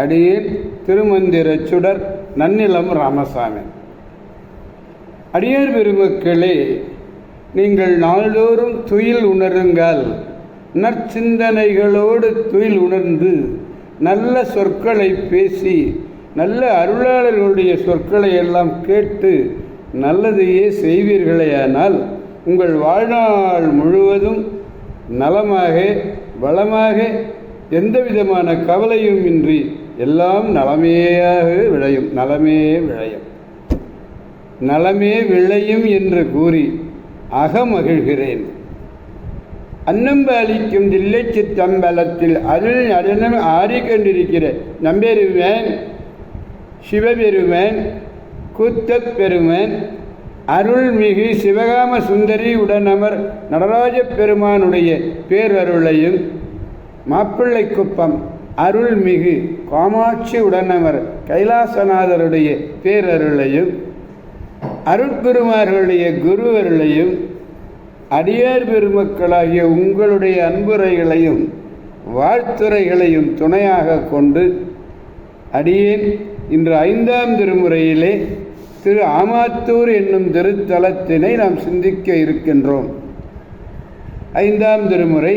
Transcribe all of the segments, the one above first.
அடியேன் திருமந்திரச் சுடர் நன்னிலம் ராமசாமி. அடியார் பெருமக்களே நீங்கள் நாள்தோறும் துயில் உணருங்கள். நற்சிந்தனைகளோடு துயில் உணர்ந்து நல்ல சொற்களை பேசி நல்ல அருளாளர்களுடைய சொற்களை எல்லாம் கேட்டு நல்லதையே செய்வீர்களேயானால் உங்கள் வாழ்நாள் முழுவதும் நலமாக வளமாக எந்த விதமான கவலையும் இன்றி எல்லாம் நலமேயாக விளையும் நலமே விளையும். நலமே விளையும் என்று கூறி அகமகிழ்கிறேன். அன்னம்பாலிக்கும் தில்லை சித்தம்பலத்தில் அருள் நடனம் ஆடிக்கொண்டிருக்கிற நம்பெருமேன் சிவபெருமேன் கூத்தப் பெருமேன் அருள்மிகு சிவகாம சுந்தரி உடனமர் நடராஜ பெருமானுடைய பேரருளையும் மாப்பிள்ளை குப்பம் அருள்மிகு காமாட்சி உடனவர் கைலாசநாதருடைய பேரருளையும் அருட்குருமார்களுடைய குருவருளையும் அடியார் பெருமக்களாகிய உங்களுடைய அன்புரைகளையும் வாழ்த்துறைகளையும் துணையாக கொண்டு அடியேன் இன்று ஐந்தாம் திருமுறையிலே திரு ஆமாத்தூர் என்னும் திருத்தலத்தினை நாம் சிந்திக்க இருக்கின்றோம். ஐந்தாம் திருமுறை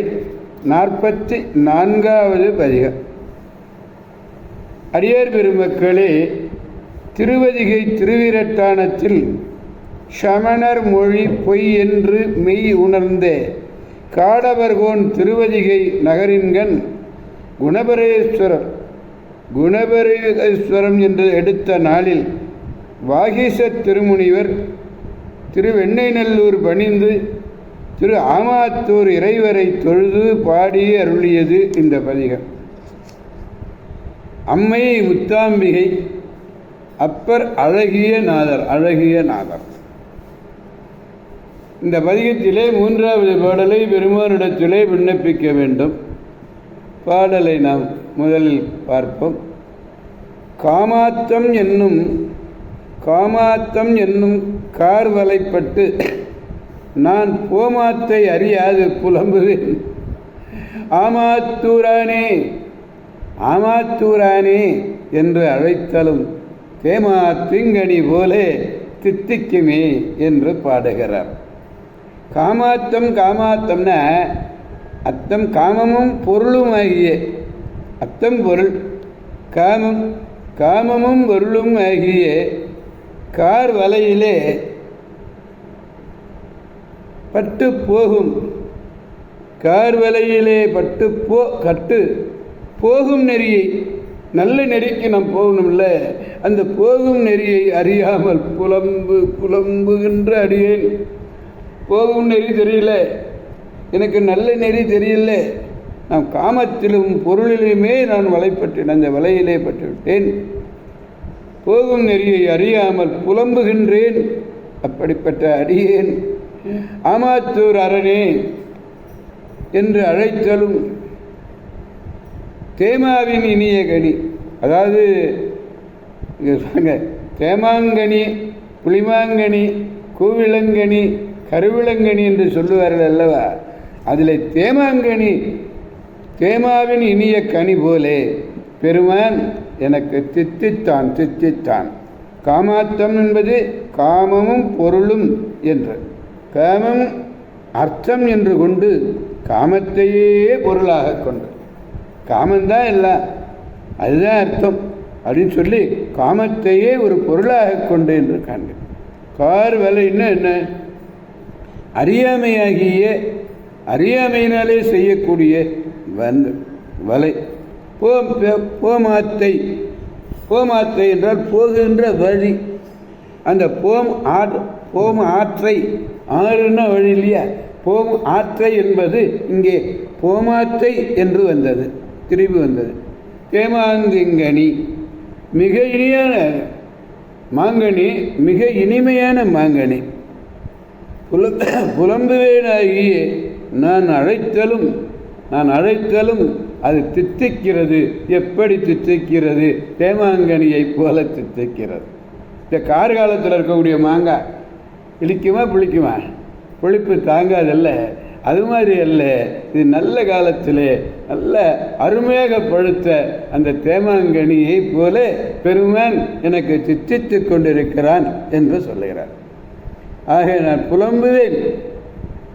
நாற்பத்தி நான்காவது பதிகம். அரியர் பெருமக்களே திருவதிகை திருவிரட்டானத்தில் சமணர் மொழி பொய் என்று மெய் உணர்ந்தே காடவர்கோன் திருவதிகை நகரின்கண் குணபரேஸ்வரர் குணபரேஸ்வரம் என்று எடுத்த நாளில் வாகீச திருமுனிவர் திருவெண்ணைநல்லூர் பணிந்து திரு ஆமாத்தூர் இறைவரை தொழுது பாடி அருளியது இந்த பதிகம். அம்மை முத்தாம்பிகை அப்பர் அழகிய நாதர் அழகிய நாதர். இந்த பதிகத்திலே மூன்றாவது பாடலை பெருமானிடத்திலே விண்ணப்பிக்க வேண்டும். பாடலை நாம் முதலில் பார்ப்போம். காமாத்தம் என்னும் காமாத்தம் என்னும் கார்வலைப்பட்டு நான் போமாத்தை அறியாது புலம்புவேன். ஆமாத்தூரானே ஆமாத்தூரானே என்று அழைத்தலும் தேமா திங்கணி போலே தித்திக்குமே என்று பாடுகிறார். காமாத்தம் காமாத்தம்னா அத்தம் காமமும் பொருளும் ஆகிய அத்தம் பொருள் காமம் காமமும் பொருளும் ஆகிய கார் வலையிலே பட்டு போகும். கார் வலையிலே பட்டு போ கட்டு போகும் நெறியை நல்ல நெறிக்கு நாம் போகணும்ல அந்த போகும் நெறியை அறியாமல் புலம்பு புலம்புகின்ற அடியேன். போகும் நெறி தெரியல. எனக்கு நல்ல நெறி தெரியல. நான் காமத்திலும் பொருளிலுமே நான் வலைப்பட்டேன் அந்த வலையிலே பட்டுவிட்டேன். போகும் நெறியை அறியாமல் புலம்புகின்றேன். அப்படிப்பட்ட அடியேன். ஆமாத்தூர் அரணே என்று அழைத்தலும் தேமாவின் இனிய கனி. அதாவது சொல்லுங்க தேமாங்கனி புளிமாங்கனி கூவிளங்கனி கருவிளங்கனி என்று சொல்லுவார்கள் அல்லவா? அதில் தேமாங்கனி தேமாவின் இனிய கனி போலே. பெருமான் எனக்கு தித்தித்தான் தித்தித்தான். காமாத்தம் என்பது காமமும் பொருளும் என்று. காமம் அர்த்தம் என்று கொண்டு காமத்தையே பொருளாக கொண்டு. காமந்தான் எல்லாம் அதுதான் அர்த்தம். அப்படின்னு சொல்லி காமத்தையே ஒரு பொருளாக கொண்டு என்று காண்க கார் வலைன்னா என்ன? அறியாமையாகிய அறியாமையினாலே செய்யக்கூடிய வந்து வலை. போம் போமாத்தை. போமாத்தை என்றால் போகின்ற வழி. அந்த போம் ஆற் போம் ஆற்றை ஆறுன்னா வழி இல்லையா? போம் ஆற்றை என்பது இங்கே போமாத்தை என்று வந்தது. திரும்பி வந்தது. தேமாந்திங்கனி மிக இனியான மாங்கனி மிக இனிமையான மாங்கனி. புல புலம்புவேனாகிய நான் அழைத்தலும் நான் அழைத்தலும் அது தித்திக்கிறது. எப்படி தித்திக்கிறது? தேமாங்கனியைப் போல தித்திக்கிறது. இந்த கார்காலத்தில் இருக்கக்கூடிய மாங்காய் இழிக்குமா புளிக்குமா? புளிப்பு தாங்காதல்ல. அது மாதிரி அல்ல. இது நல்ல காலத்திலே நல்ல அருமையாக பழுத்த அந்த தேமாங்கனியை போல பெருமான் எனக்கு சித்தித்து கொண்டிருக்கிறான் என்று சொல்லுகிறார். ஆக நான் புலம்புவேன்.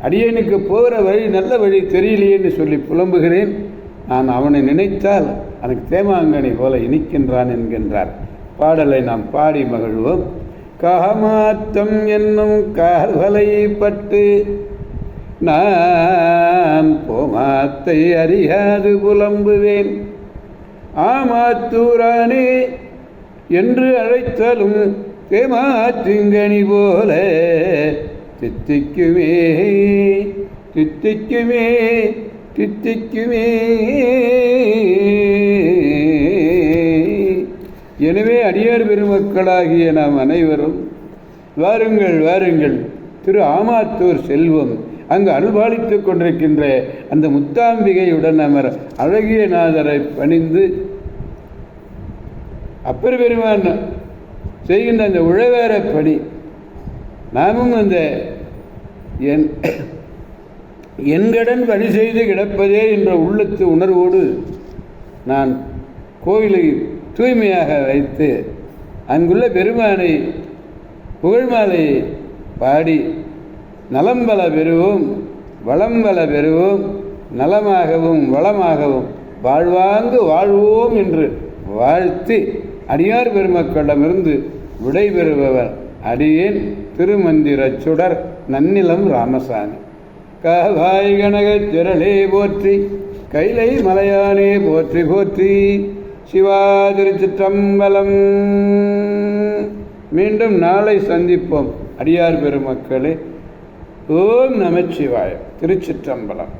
அடியனுக்கு போகிற வழி நல்ல வழி தெரியலையேன்னு சொல்லி புலம்புகிறேன். நான் அவனை நினைத்தால் எனக்கு தேமாங்கனி போல இனிக்கின்றான் என்கின்றார். பாடலை நாம் பாடி மகிழ்வோம். காமாத்தம் என்னும் கால்வலை பட்டு நான் போமாத்தை அறியாது புலம்புவேன். ஆமாத்தூரானே என்று அழைத்தாலும் தேமாத்திங்கனி போல தித்திக்குமே தித்திக்குமே தித்திக்குமே. எனவே அடியார் பெருமக்களாகிய நாம் அனைவரும் வாருங்கள் வாருங்கள் திரு ஆமாத்தூர் செல்வம். அங்கு அருள்பாலித்துக் கொண்டிருக்கின்ற அந்த முத்தாம்பிகையுடன் அமர் அழகிய நாதரை பணிந்து அப்பர் பெருமான் செய்கின்ற அந்த உழவேற பணி நாமும் அந்த என் என்கடன் பணி செய்து கிடப்பதே என்ற உள்ளத்து உணர்வோடு நான் கோவிலை தூய்மையாக வைத்து அங்குள்ள பெருமானை புகழ்மாலை பாடி நலம்பல பெறுவோம் வளம்பல பெறுவோம் நலமாகவும் வளமாகவும் வாழ்வாங்கு வாழ்வோம் என்று வாழ்த்தி அடியார் பெருமக்களிடமிருந்து விடைபெறுபவர் அடியேன் திருமந்திரச் சுடர் நன்னிலம் ராமசாமி. காவாய் கனகச் திரளே போற்றி கைலை மலையானே போற்றி போற்றி சிவா திருச்சிற்றம்பலம். மீண்டும் நாளை சந்திப்போம் அடியார் பெருமக்களே. ஓம் நமச்சிவாய திருச்சிற்றம்பலம்.